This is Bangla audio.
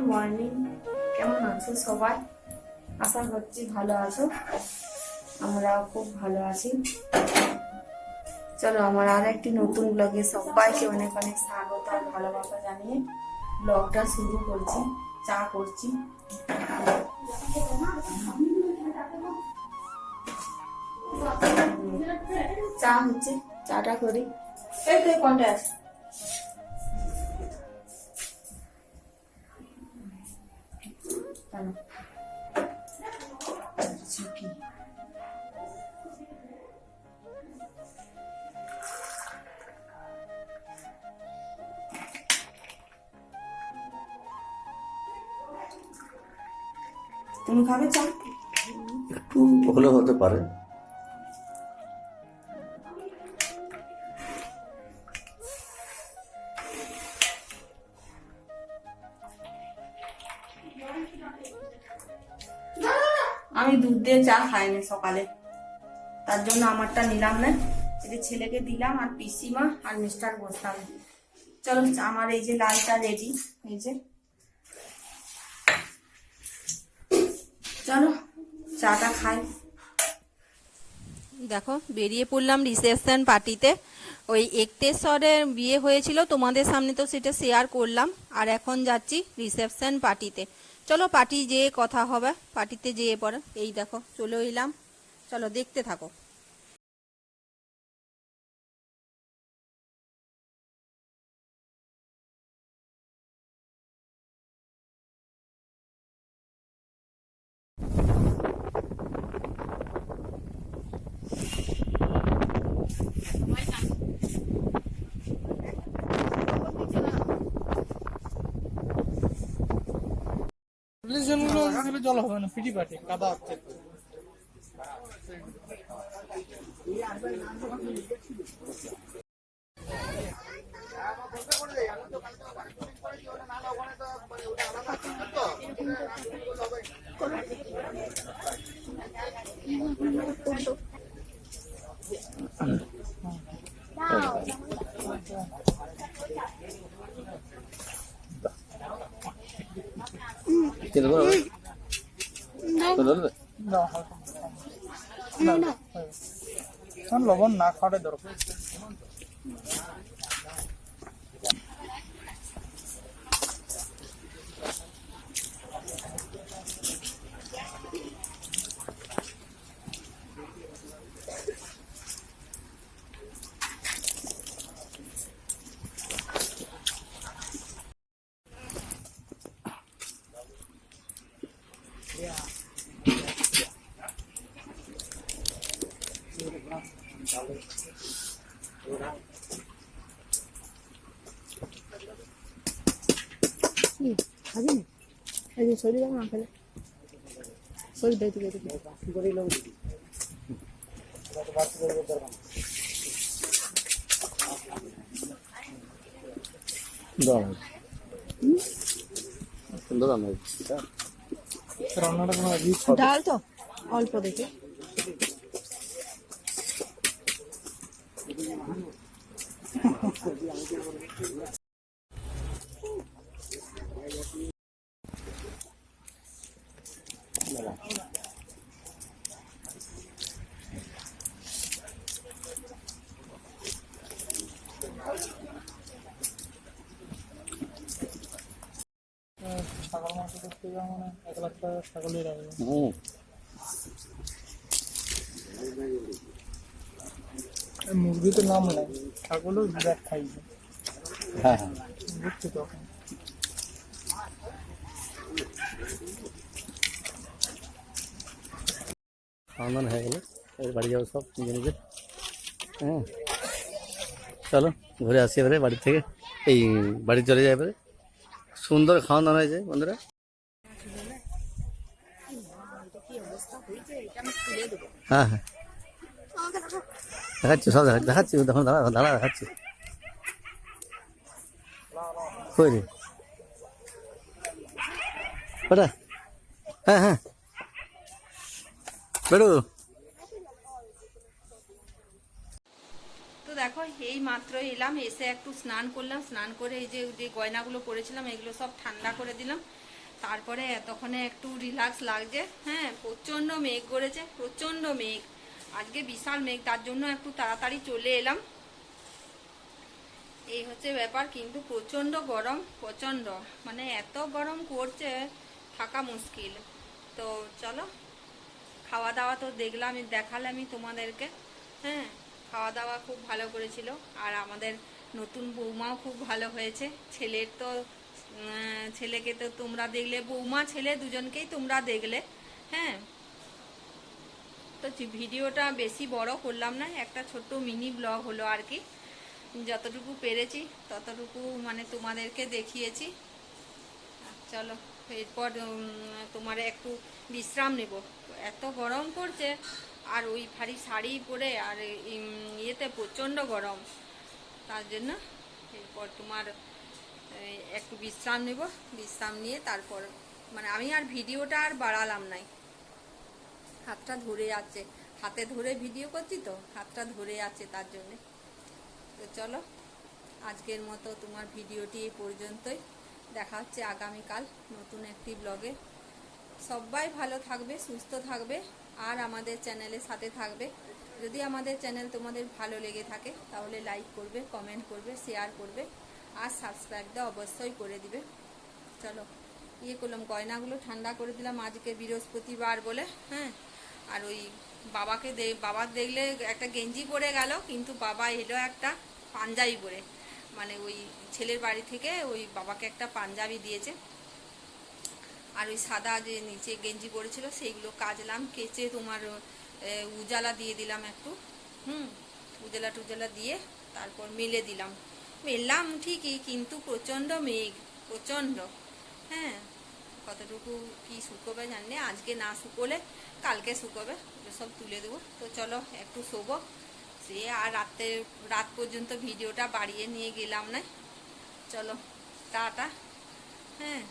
Good morning. কেমন আছো সবাই? আশা করছি ভালো আছো। আমরাও খুব ভালো আছি। চলো, আমার আর একটি নতুন ব্লগে সবাইকে অনেক অনেক স্বাগত আর ভালোবাসা জানিয়ে ব্লগটা শুরু করছি, চা করছি। চা হচ্ছে, চাটা করি। এই, তুই কোনটা আছে তুমি খাবে চা? একটু হলেও হতে পারে। আমি দুধ দিয়ে চা খাইনি সকালে। তার জন্য আমারটা নিলাম না। এটা ছেলেকে দিলাম আর পিসিমা আর মিস্টার বসলাম। চলো, আমার এই যে লালটা রেডি এই যে। চলো, চাটা খাই। দেখো, বেরিয়ে পড়লাম রিসেপশন পার্টিতে। ওই একতেশ্বরের বিয়ে হয়েছিল, তোমাদের সামনে তো সেটা শেয়ার করলাম। আর এখন যাচ্ছি রিসেপশন পার্টিতে। চলো পার্টি যেয়ে কথা হবে, পার্টিতে যেয়ে পরে। এই দেখো চলে এলাম। চলো দেখতে থাকো। রিলিজনগুলো দিলে জল হবে না পিটি পাটি কাদা হচ্ছে। তেল ভরা হবে? তেল হলবে? দাও হালকা না না কারণ লবণ না খাওয়াটা দরকার দাও। সুন্দর রান্না রান্নাটা কোনো ডাল তো অল্প দেখে। মানে এক লাখ টাকা রাখবে হুম। এই নাম নেই ছাগলও খাইছে হ্যাঁ হ্যাঁ। বুঝছি তখন। খাওয়ান হয়ে গেলে। বাড়ি যাব সব নিজে নিজে। হ্যাঁ। চলো ঘুরে আসি এবারে বাড়ি থেকে। এই বাড়ি চলে যায় এবারে। সুন্দর খাওয়ান দাওয়া হয়েছে বন্ধুরা। হ্যাঁ হ্যাঁ। হ্যাঁ হ্যাঁ। তো দেখো, এই মাত্র এলাম, এসে একটু স্নান করলাম, স্নান করে এই যে যে গয়নাগুলো পরেছিলাম, এগুলো সব ঠান্ডা করে দিলাম। তারপরে এতক্ষণে একটু রিল্যাক্স লাগছে। হ্যাঁ প্রচণ্ড মেঘ করেছে, প্রচণ্ড মেঘ। আজকে বিশাল মেঘ, তার জন্য একটু তাড়াতাড়ি চলে এলাম। এই হচ্ছে ব্যাপার, কিন্তু প্রচণ্ড গরম, প্রচণ্ড। মানে এত গরম করছে, থাকা মুশকিল। তো চলো খাওয়া দাওয়া তো দেখলাম দেখালামই তোমাদেরকে। হ্যাঁ খাওয়া দাওয়া খুব ভালো করেছিল। আর আমাদের নতুন বৌমাও খুব ভালো হয়েছে। ছেলের তো ছেলেকে তো তোমরা দেখলে, বৌমা ছেলে দুজনকেই তোমরা দেখলে হ্যাঁ? তো ভিডিওটা বেশি বড় করলাম না, একটা ছোট্ট মিনি ব্লগ হলো আর কি। যতটুকু পেরেছি, ততটুকু মানে তোমাদেরকে দেখিয়েছি। চলো, এরপর তোমার একটু বিশ্রাম নেব। এত গরম পড়ছে, আর ওই ভারী শাড়ি পরে, আর ইয়েতে প্রচণ্ড গরম। তার জন্য, এরপর তোমার একটু বিশ্রাম নেব, বিশ্রাম নিয়ে তারপর মানে আমি আর ভিডিওটা আর বাড়ালাম নাই। হাতটা ধরে আছে, হাতে ধরে ভিডিও করছি তো, হাতটা ধরে আছে তার জন্যে। তো চলো, আজকের মতো তোমার ভিডিওটি এই পর্যন্তই। দেখা হচ্ছে আগামীকাল নতুন একটি ব্লগে। সবাই ভালো থাকবে, সুস্থ থাকবে, আর আমাদের চ্যানেলের সাথে থাকবে। যদি আমাদের চ্যানেল তোমাদের ভালো লেগে থাকে, তাহলে লাইক করবে কমেন্ট করবে শেয়ার করবে। আর সাবস্ক্রাইবটা অবশ্যই করে দিবে। চলো ইয়ে করলাম, গয়নাগুলো ঠান্ডা করে দিলাম আজকে বৃহস্পতিবার বলে হ্যাঁ? আর ওই বাবাকে দে বাবার দেখলে একটা গেঞ্জি পরে গেল, কিন্তু বাবা এলো একটা পাঞ্জাবি পরে। মানে ওই ছেলের বাড়ি থেকে ওই বাবাকে একটা পাঞ্জাবি দিয়েছে। আর ওই সাদা যে নিচে গেঞ্জি পরেছিল, সেইগুলো কাচলাম, কেচে তোমার উজালা দিয়ে দিলাম একটু, হুম? উজালা টুজালা দিয়ে তারপর মেলে দিলাম। মেললাম ঠিকই, কিন্তু প্রচণ্ড মেঘ, প্রচণ্ড। হ্যাঁ কতটুকু কি শুকোবে জানি আজকে না শুকোলে কালকে শুকোবে সব তুলে দেবো। তো চলো, একটু শোবো। সে আর রাতে, রাত পর্যন্ত ভিডিওটা বাড়িয়ে নিয়ে গেলাম না। চলো, টাটা। হ্যাঁ।